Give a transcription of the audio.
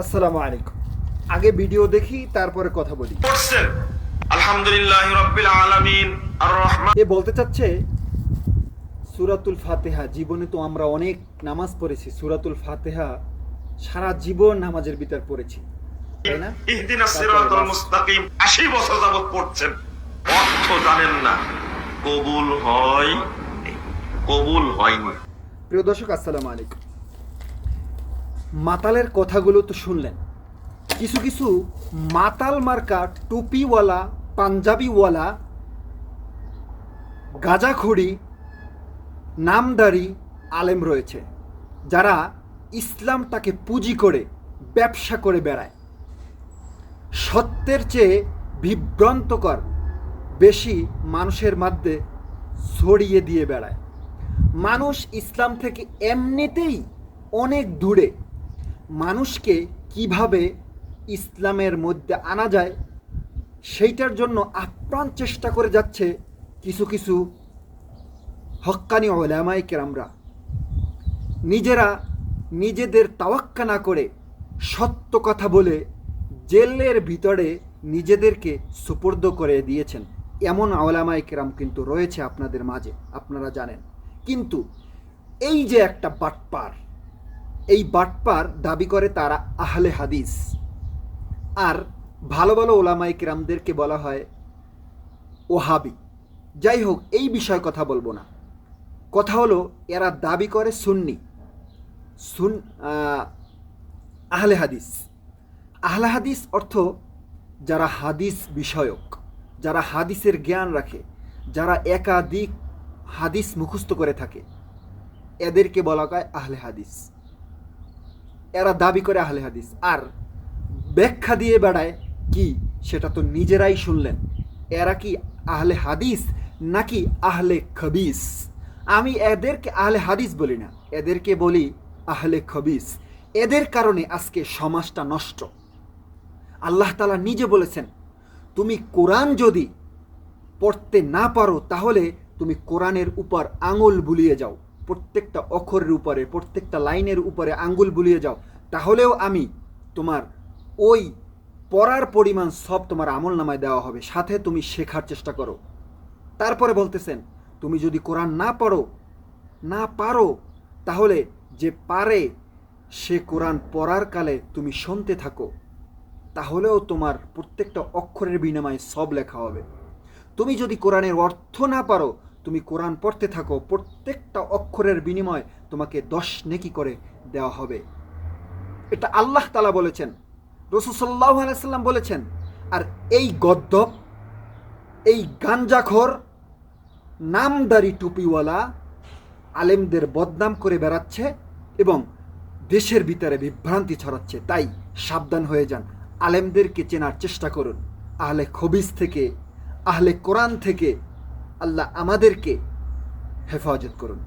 আসসালামু আলাইকুম। আগে ভিডিও দেখি তারপরে কথা বলি। আলহামদুলিল্লাহ রব্বিল আলামিন আর রহমান এ বলতে চাচ্ছে সুরাতুল ফাতেহা জীবনে তো আমরা অনেক নামাজ পড়েছি সুরাতুল ফাতেহা সারা জীবন নামাজের ভিতর পড়েছি তাই না? ইহদিনাস সিরাতাল মুস্তাকিম 80 বছর যাবত পড়ছেন। অর্থ জানেন না কবুল হয় কবুল হয়নি। প্রিয় দর্শক আসসালামু আলাইকুম। মাতালের কথাগুলো তো শুনলেন। কিছু কিছু মাতাল মার্কা টুপিওয়ালা, পাঞ্জাবিওয়ালা, গাজাখড়ি, নামদারি আলেম রয়েছে, যারা ইসলামটাকে পুঁজি করে, ব্যবসা করে বেড়ায়। সত্যের চেয়ে বিভ্রান্তকর বেশি মানুষের মধ্যে ছড়িয়ে দিয়ে বেড়ায়। মানুষ ইসলাম থেকে এমনিতেই অনেক দূরে মানুষকে কীভাবে ইসলামের মধ্যে আনা যায়, সেইটার জন্য আপ্রাণ চেষ্টা করে যাচ্ছে কিছু কিছু হক্কানি ওলামাই কেরামরা। নিজেরা নিজেদের তাওয়াক্কা না করে সত্য কথা বলে জেলের ভিতরে নিজেদেরকে সুপর্দ করে দিয়েছেন। এমন আওলামাই কেরাম কিন্তু রয়েছে আপনাদের মাঝে, আপনারা জানেন। কিন্তু এই যে একটা বাটপার এই বাটপার দাবি করে তারা আহলে হাদিস। আর ভালো ভালো ওলামাই কেরামদেরকে বলা হয় ওহাবি। যাই হোক, এই বিষয়ে কথা বলব না। কথা হলো, এরা দাবি করে সুন্নি। সুন আহলে হাদিস। আহলে হাদিস অর্থ যারা হাদিস বিষয়ক, যারা হাদিসের জ্ঞান রাখে, যারা একাধিক হাদিস মুখস্থ করে থাকে। এদেরকে বলা হয় আহলে হাদিস। এরা দাবি করে আহলে হাদিস। আর ব্যাখ্যা দিয়ে বেড়ায় কি? সেটা তো নিজেরাই শুনলেন। এরা কি আহলে হাদিস নাকি আহলে খবিস? আমি এদেরকে আহলে হাদিস বলি না। এদেরকে বলি আহলে খবিস। এদের কারণে আজকে সমাজটা নষ্ট। আল্লাহ তালা নিজে বলেছেন, তুমি কোরআন যদি পড়তে না পারো, তাহলে তুমি কোরআনের উপর আঙুল বুলিয়ে যাও। প্রত্যেকটা অক্ষরের উপরে, প্রত্যেকটা লাইনের উপরে আঙ্গুল বুলিয়ে যাও। তাহলেও আমি তোমার ওই পড়ার পরিমাণ সব তোমার আমল নামায় দেওয়া হবে। সাথে তুমি শেখার চেষ্টা করো। তারপরে বলতেছেন, তুমি যদি কোরআন না পড়ো, না পারো, তাহলে যে পারে সে কোরআন পড়ার কালে তুমি শুনতে থাকো। তাহলেও তোমার প্রত্যেকটা অক্ষরের বিনিময়ে সব লেখা হবে। তুমি যদি কোরআনের অর্থ না পারো তুমি কোরআন পড়তে থাকো, প্রত্যেকটা অক্ষরের বিনিময়ে তোমাকে দশ নেকি করে দেওয়া হবে। এটা আল্লাহ তালা বলেছেন রসুসাল্লাহ আলাইসাল্লাম বলেছেন, আর এই গদ্য এই গাঞ্জাখর, নামদারি টুপিওয়ালা আলেমদের বদনাম করে বেড়াচ্ছে এবং দেশের ভিতরে বিভ্রান্তি ছড়াচ্ছে। তাই সাবধান হয়ে যান, আলেমদেরকে চেনার চেষ্টা করুন। আহলে খবিজ থেকে, আহলে কোরআন থেকে আল্লাহ আমাদেরকে হেফাজত করুন।